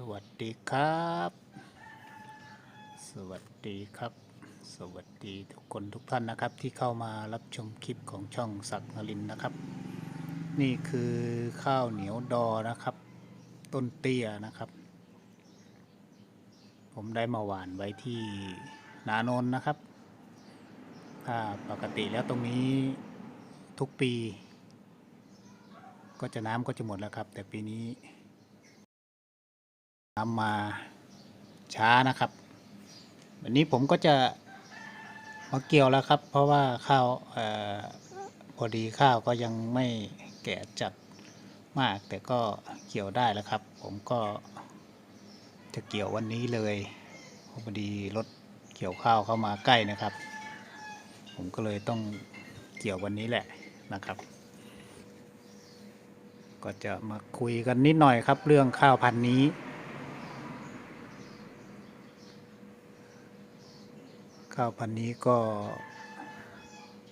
สวัสดีครับ สวัสดีครับ สวัสดีทุกคนทุกท่านนะครับ ที่เข้ามารับชมคลิปของช่องศักนรินนะครับ นี่คือข้าวเหนียวดอนะครับ ต้นเตี้ยนะครับ ผมได้มาหว่านไว้ที่นานนนะครับ ถ้าปกติแล้วตรงนี้ทุกปี ก็จะน้ำก็จะหมดแล้วครับ แต่ปีนี้ นำมาช้านะครับ วันนี้ผมก็จะมาเกี่ยวแล้วครับ เพราะว่าข้าวออพอดีข้าวก็ยังไม่แก่จัดมาก แต่ก็เกี่ยวได้แล้วครับ ผมก็จะเกี่ยววันนี้เลยพราะพอดีรถเกี่ยวข้าวเข้ามาใกล้นะครับ ผมก็เลยต้องเกี่ยววันนี้แหละนะครับ ก็จะมาคุยกันนิดหน่อยครับ เรื่องข้าวพันธุ์นี้ ข้าวพันธุ์นี้ก็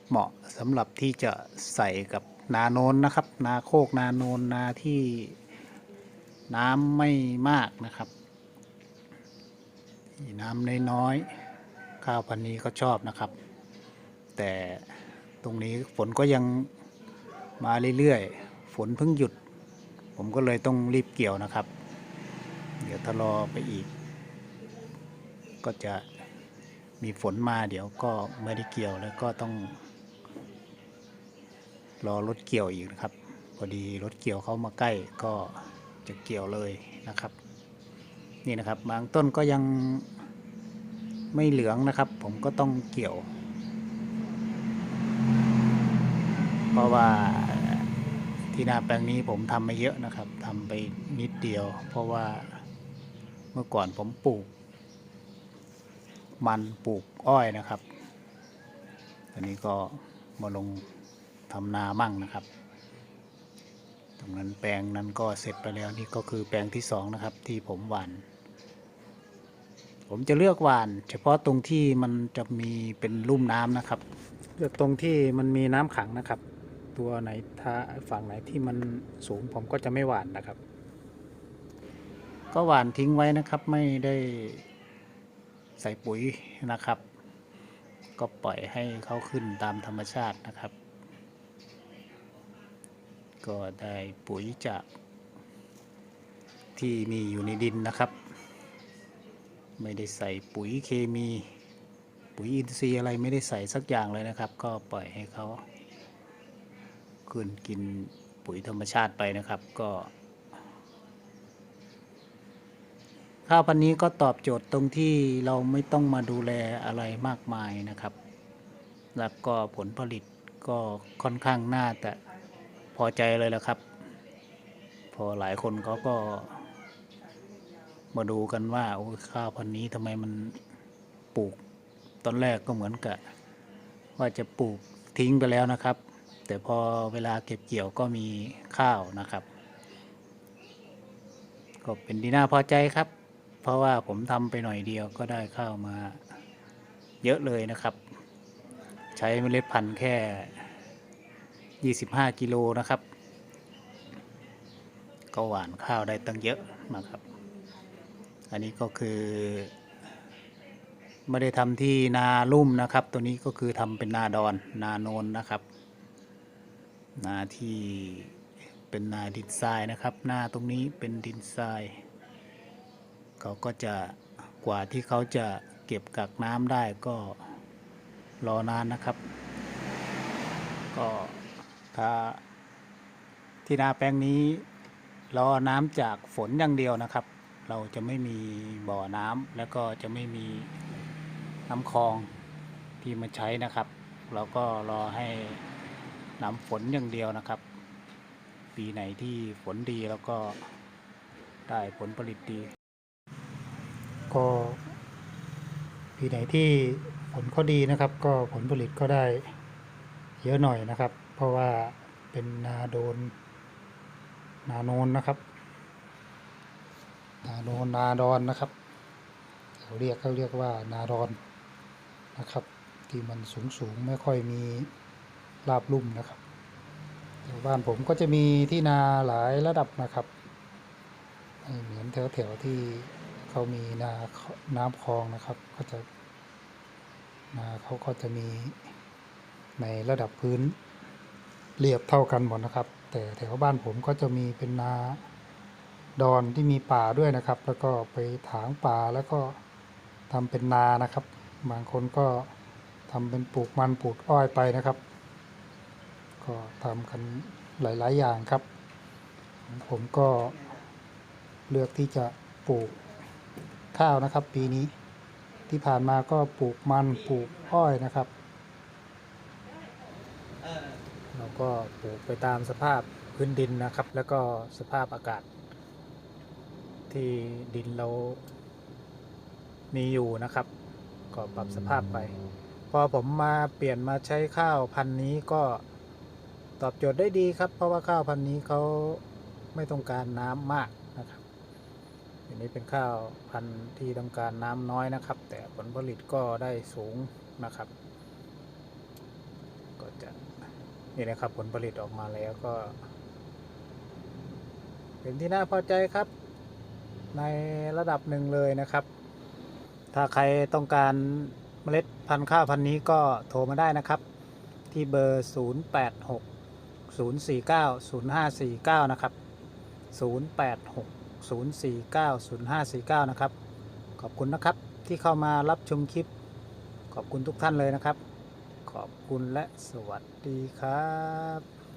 เหมาะสำหรับที่จะใส่กับนาโนนนะครับ นาโคกนาโนนนาที่น้ำไม่มากนะครับ น้ำน้อยๆข้าวพันธุ์นี้ก็ชอบนะครับ แต่ตรงนี้ฝนก็ยังมาเรื่อยๆ ฝนเพิ่งหยุด ผมก็เลยต้องรีบเกี่ยวนะครับ เดี๋ยวถ้ารอไปอีก ก็จะ มีฝนมาเดี๋ยวก็ไม่ได้เกี่ยวแล้วก็ต้อง รอรถเกี่ยวอีกนะครับ พอดีรถเกี่ยวเข้ามาใกล้ก็จะเกี่ยวเลยนะครับ นี่นะครับ บางต้นก็ยังไม่เหลืองนะครับ ผมก็ต้องเกี่ยว เพราะว่าที่นาแปลงนี้ผมทำไม่เยอะนะครับทำไปนิดเดียว เพราะว่าเมื่อก่อนผมปลูก มันปลูกอ้อยนะครับ ตอนนี้ก็มาลงทำนามั่งนะครับ ตรงนั้นแปลงนั้นก็เสร็จไปแล้วนี่ก็คือแปลงที่สองนะครับที่ผมหว่านผมจะเลือกหว่าน เฉพาะตรงที่มันจะมีเป็นลุ่มน้ำนะครับ เลือกตรงที่มันมีน้ำขังนะครับ ตัวไหนถ้าฝั่งไหนที่มันสูงผมก็จะไม่หว่านนะครับ ก็หว่านทิ้งไว้นะครับไม่ได้ ใส่ปุ๋ยนะครับ ก็ปล่อยให้เขาขึ้นตามธรรมชาตินะครับ ก็ได้ปุ๋ยจากที่มีอยู่ในดินนะครับ ไม่ได้ใส่ปุ๋ยเคมี ปุ๋ยอินทรีย์อะไรไม่ได้ใส่สักอย่างเลยนะครับ ก็ปล่อยให้เขาขึ้นกินปุ๋ยธรรมชาติไปนะครับ ก็ ข้าวพันนี้ก็ตอบโจทย์ตรงที่เราไม่ต้องมาดูแลอะไรมากมายนะครับ แล้วก็ผลผลิตก็ค่อนข้างน่าแต่พอใจเลยแหละครับ พอหลายคนเขาก็ มาดูกันว่าโอ้ข้าวพันนี้ทำไมมันปลูก ตอนแรกก็เหมือนกับว่าจะปลูกทิ้งไปแล้วนะครับ แต่พอเวลาเก็บเกี่ยวก็มีข้าวนะครับก็เป็นที่น่าพอใจครับ เพราะว่าผมทำไปหน่อยเดียวก็ได้ข้าวมาเยอะเลยนะครับ ใช้เมล็ดพันธุ์แค่ 25 กิโลนะครับ ก็หวานข้าวได้ตั้งเยอะนะครับ อันนี้ก็คือไม่ได้ทำที่นาลุ่มนะครับ ตัวนี้ก็คือทำเป็นนาดอนนาโนนนะครับ นาที่เป็นนาดินทรายนะครับ หน้าตรงนี้เป็นดินทราย เขาก็จะกว่าที่เขาจะเก็บกักน้ำได้ก็รอนานนะครับ ก็ถ้าที่นาแปลงนี้ รอน้ำจากฝนอย่างเดียวนะครับ เราจะไม่มีบ่อน้ำแล้วก็จะไม่มีน้ำคลองที่มาใช้นะครับ เราก็รอให้น้ำฝนอย่างเดียวนะครับ ปีไหนที่ฝนดีแล้วก็ได้ผลผลิตดี ก็ปีไหนที่ผลเขาดีนะครับ ก็ผลผลิตก็ได้เยอะหน่อยนะครับ เพราะว่าเป็นนาโดน นาโนนนะครับ นาโนนนาดอนนะครับเขาเรียกเขาเรียกว่านาดอนนะครับ ที่มันสูงสูงๆไม่ค่อยมีราบลุ่มนะครับแถวบ้านผมก็จะมีที่นาหลายระดับนะครับ เหมือนแถวๆที่ เขามีนาน้ำคลองนะครับ ก็จะนาเขาก็จะมีในระดับพื้นเรียบเท่ากันหมดนะครับ แต่แถวบ้านผมก็จะมีเป็นนาดอนที่มีป่าด้วยนะครับ แล้วก็ไปถางป่าแล้วก็ทำเป็นนานะครับ บางคนก็ทำเป็นปลูกมันปลูกอ้อยไปนะครับ ก็ทำกันหลาย ๆ อย่างครับ ผมก็เลือกที่จะปลูก ข้าวนะครับ ปีนี้ที่ผ่านมาก็ปลูกมันปลูกอ้อยนะครับ เราก็ปลูกไปตามสภาพพื้นดินนะครับ แล้วก็สภาพอากาศ ที่ดินเรา มีอยู่นะครับ ก็ปรับสภาพไป พอผมมาเปลี่ยนมาใช้ข้าวพันธุ์นี้ก็ตอบโจทย์ได้ดีครับ เพราะว่าข้าวพันธุ์นี้เขาไม่ต้องการน้ำมาก อันนี้เป็นข้าวพันธุ์ที่ต้องการน้ำน้อยนะครับ แต่ผลผลิตก็ได้สูงนะครับ ก็จะนี่นะครับผลผลิตออกมาแล้วก็ เป็นที่น่าพอใจครับ ในระดับหนึ่งเลยนะครับ ถ้าใครต้องการเมล็ดพันธุ์ข้าวพันธุ์นี้ก็โทรมาได้นะครับ ที่เบอร์ 086 049 0549 นะครับ 086 049 0549 นะครับ ขอบคุณนะครับที่เข้ามารับชมคลิป ขอบคุณทุกท่านเลยนะครับ ขอบคุณและสวัสดีครับ